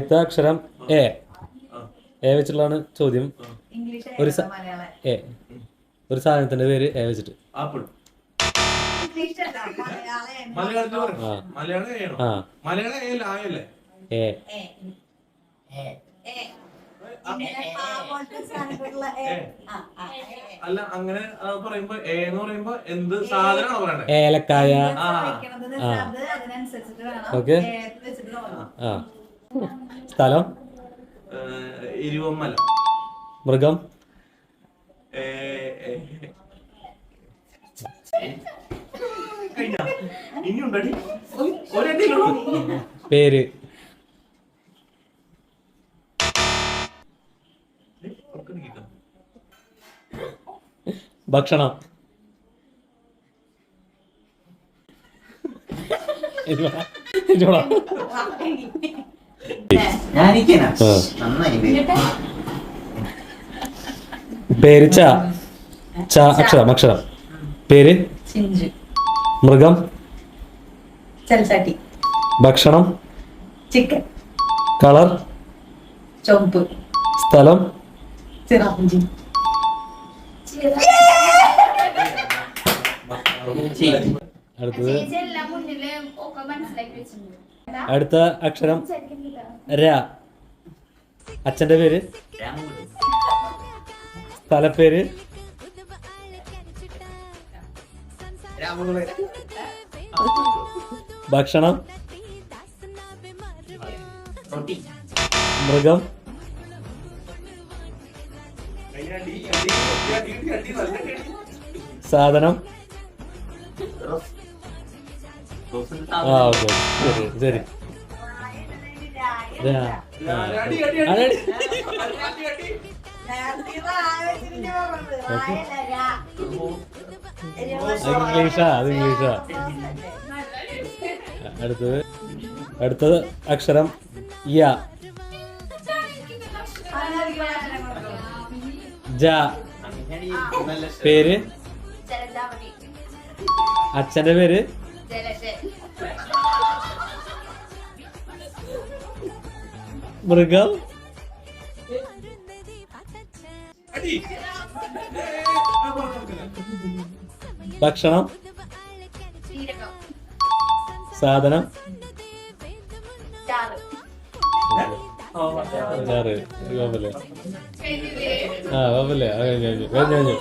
അക്ഷരം A. A വെച്ചിട്ടുള്ളതാണ് ചോദ്യം. ഇംഗ്ലീഷ് ഒരു എ. ഒരു സാധനത്തിന്റെ പേര് എ വെച്ചിട്ട്. അല്ല? അങ്ങനെ പറയുമ്പോ എ എന്ന് പറയുമ്പോ എന്ത് സാധനമാണ് പറയണ്ടേ? ഏലക്കായ. ഓക്കെ. ആ. സ്ഥലം? ഇരുവമ്മല. മൃഗം? പേര്? ഭക്ഷണം? ഇത് പറ. പേര്. ച. ച അക്ഷരം അക്ഷരം. പേര്? ചിഞ്ചു. മൃഗം? ഭക്ഷണം? ചിക്കൻ. കളർ? ചുവപ്പ്. സ്ഥലം? ചിറാപ്പുഞ്ചി അടുത്തത്. അടുത്ത അക്ഷരം. ര. അച്ഛന്റെ പേര്? സ്ഥലപ്പേര് ഭക്ഷണം? മൃഗം? സാധനം? പറഞ്ഞത്. വായല്ല, രാ. അത് ഇംഗ്ലീഷാ അത് ഇംഗ്ലീഷാ. അടുത്തത്. അടുത്തത് അക്ഷരം യ. ജ. പേര്. അച്ഛന്റെ പേര്? മൃഗം? അടി. ഭക്ഷണം. സാധനം? ആ കുഴപ്പമില്ല ആ കഴിഞ്ഞു കഴിഞ്ഞു കഴിഞ്ഞു.